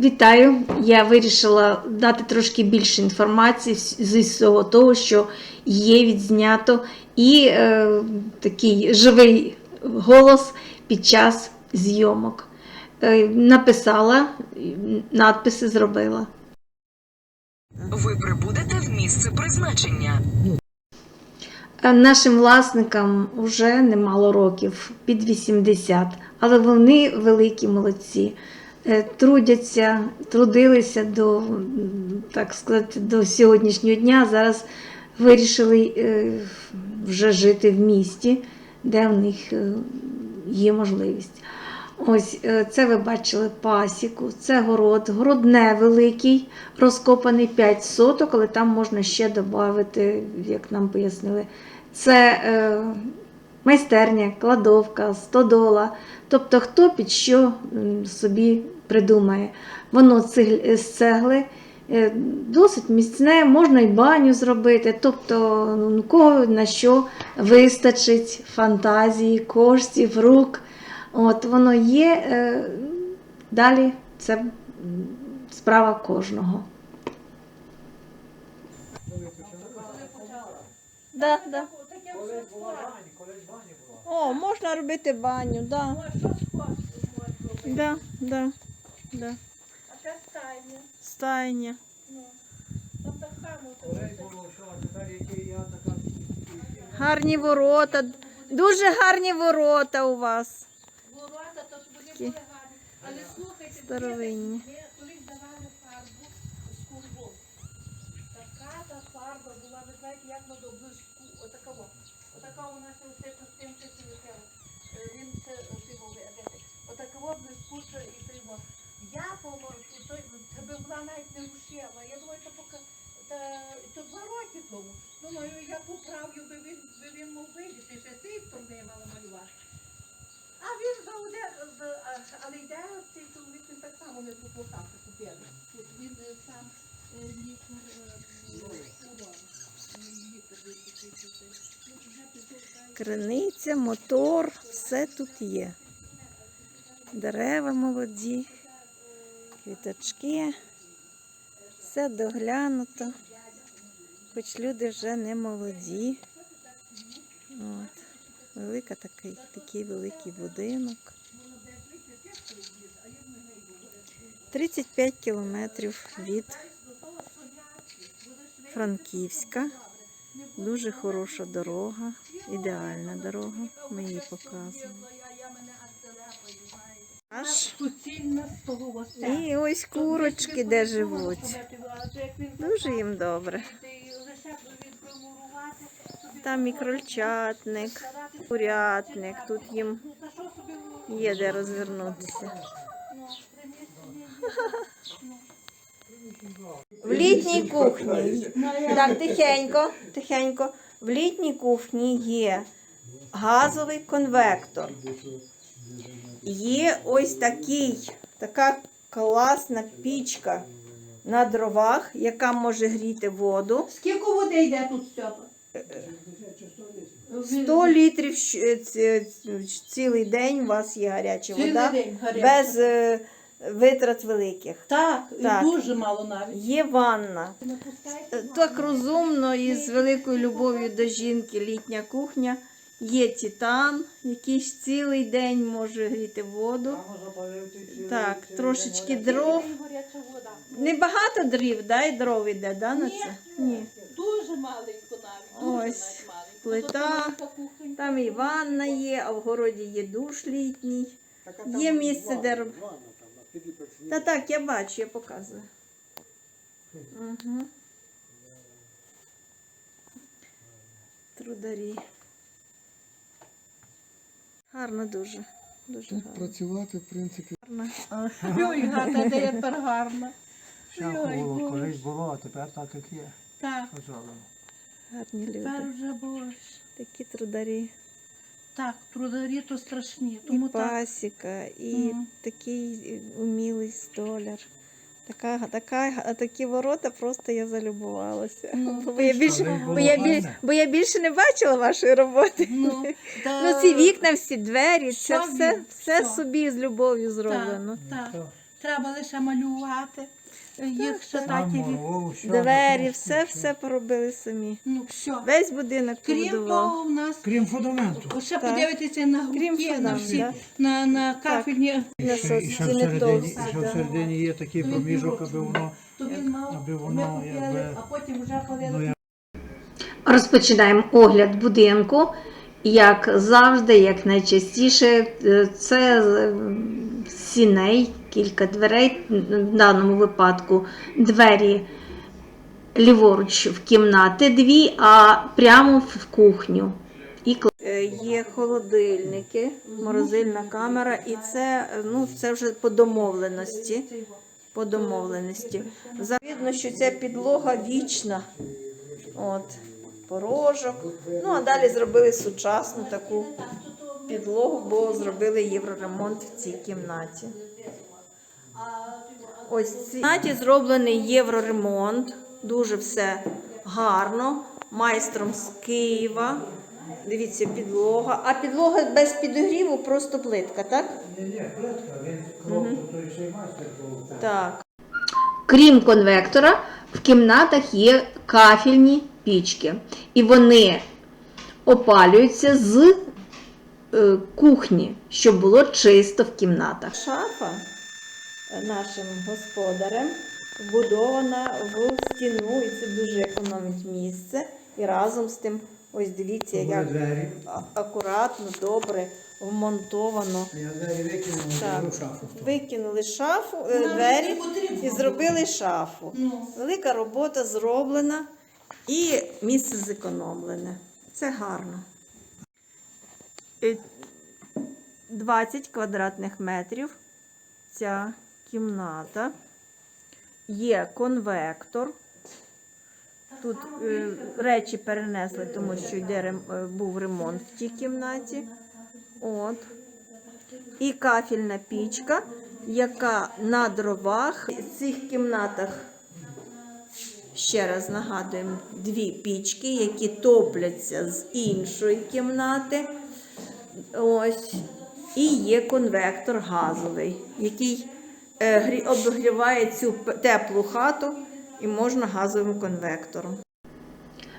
Вітаю! Я вирішила дати трошки більше інформації з- зі всього того, що є відзнято, і е, такий живий голос під час зйомок. Е, написала, надписи зробила. Ви прибудете в місце призначення. Е, Нашим власникам вже немало років, під 80, але вони великі молодці. Е, Трудяться, трудилися до, так сказати, до сьогоднішнього дня. Зараз вирішили е, вже жити в місті, де в них е, є можливість. Ось це ви бачили пасіку, це город. Город невеликий, розкопаний 5 соток, але там можна ще додати, як нам пояснили, це е, майстерня, кладовка, стодола. Тобто хто під що собі придумає. Воно з цегли. е, Досить міцне, можна і баню зробити, тобто ну, кого на що вистачить фантазії, коштів, рук. От воно є. е, Далі це справа кожного. Да, да. О, можна робити баню, да. Да, да, да. А це стайня. Стайня. Ну, там так само. Гарні ворота. Дуже гарні ворота у вас. Ворота, то ж вони були гарні. Але слухайте, старовинні. ми колись давали фарбу з курбом. Така та фарба була, ви знаєте, як на доблизьку, отакова. Отака у нас оце з тим часом Він це видати. Отакова блискуча і пиво. Я по-моєму, той, була навіть не рушила. Я думаю, що поки та, то два роки тому. Думаю, я поправлю, би він, би він мав видіти, ще цей не мала малювати. А він зауде, але йде цей чоловік, він так само не по плакату купили. Він е, сам е, лікар е, це. Криниця, мотор, все тут є. Дерева молоді, квіточки, все доглянуто, хоч люди вже не молоді. От. Велика такий, такий великий будинок. 35 кілометрів від Франківська. Дуже хороша дорога, ідеальна дорога. Ми її показуємо. Аж Суцільна і ось курочки, де живуть. Дуже їм добре. Там і крольчатник, курятник, тут їм є де розвернутися. В літній кухні. Так, тихенько, тихенько. В літній кухні є газовий конвектор. Є ось такий, така класна пічка на дровах, яка може гріти воду. Скільки води йде тут Степа? 100 літрів ц- ц- цілий день у вас є гаряча вода. день гаряча. Без е, витрат великих. Так, Так. і дуже мало навіть. Є ванна. Е, Так розумно і з великою любов'ю до жінки літня кухня. Є титан, який ж цілий день може гріти воду. Так, трошечки дров. Небагато дрів, да, і дров іде, да, на це? Ні. Дуже маленько навіть. Ось, плита. Там і ванна є, а в городі є душ літній. Є місце, де. Та так, я бачу, я показую. Угу. Трударі. Гарно дуже. Дуже Тут гарно. працювати, в принципі, гарно. Ой, гата, де я тепер гарна. Ой, було, Боже. колись було, а тепер так як є. Так, Пожалуй. Гарні тепер люди. вже боже. Такі трударі. Так, трударі то страшні. І Тому так. пасіка, і Мгм. такий умілий столяр. Така, така, такі ворота просто я залюбувалася. Ну, бо, я більше, бо, я більше, бо я більше не бачила вашої роботи. Ну, та- Ну, ці вікна, всі двері, це Що все, він? все Що? собі з любов'ю зроблено. Так, так. Треба лише малювати. Їх від- Саморову, Двері, все, все поробили самі. Ну, все. Весь будинок Крім побудував. того, у нас Крім фундаменту. ще подивитися на Крім грудки, на фундаменту, всі, да. на, на кафельні. На Ще- і ще всередині, і ще всередині є такий проміжок, аби воно То він мав, аби ми воно, купили, якби- а потім вже ходили. ну, як Розпочинаємо огляд будинку. Як завжди, як найчастіше, е, це е, сіней, кілька дверей. В даному випадку двері ліворуч в кімнати дві, а прямо в кухню. І Е, Є холодильники, морозильна камера, і це, ну, це вже по домовленості. По домовленості. Видно, що ця підлога вічна. От, порожок. Ну, а далі зробили сучасну таку підлогу, бо зробили євроремонт в цій кімнаті. Ось в цій кімнаті зроблений євроремонт. Дуже все гарно. Майстром з Києва. Дивіться, підлога. А підлога без підогріву, просто плитка, так? Ні, ні, плитка, він кров, той ще й майстер був. Так. Крім конвектора, в кімнатах є кафельні пічки. І вони опалюються з кухні, щоб було чисто в кімнатах. Шафа е, нашим господарем вбудована в стіну, і це дуже економить місце. І разом з тим, ось дивіться, як акуратно, добре вмонтовано. Я двері викинув, Так. шафу. Викинули шафу, е, двері і зробили шафу. Ну. Велика робота зроблена і місце зекономлене. Це гарно. Е, 20 квадратних метрів ця кімната. Є конвектор. Тут е, речі перенесли, тому що йде е, був ремонт в тій кімнаті. От. І кафельна пічка, яка на дровах. В цих кімнатах, ще раз нагадуємо, дві пічки, які топляться з іншої кімнати. Ось. І є конвектор газовий, який е, грі- обігріває цю теплу хату і можна газовим конвектором.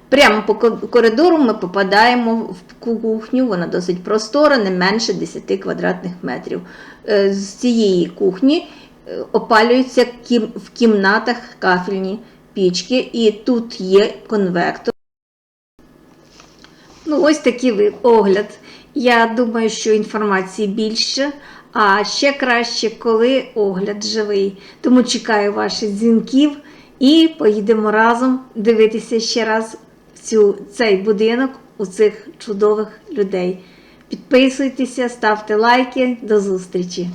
Прямо по коридору ми попадаємо в кухню, вона досить простора, не менше 10 квадратних метрів. Е, З цієї кухні е, опалюються в кімнатах кафельні пічки, і тут є конвектор. Ну, ось такий огляд. Я думаю, що інформації більше, а ще краще, коли огляд живий. Тому чекаю ваших дзвінків і поїдемо разом дивитися ще раз цю, цей будинок у цих чудових людей. Підписуйтеся, ставте лайки. До зустрічі!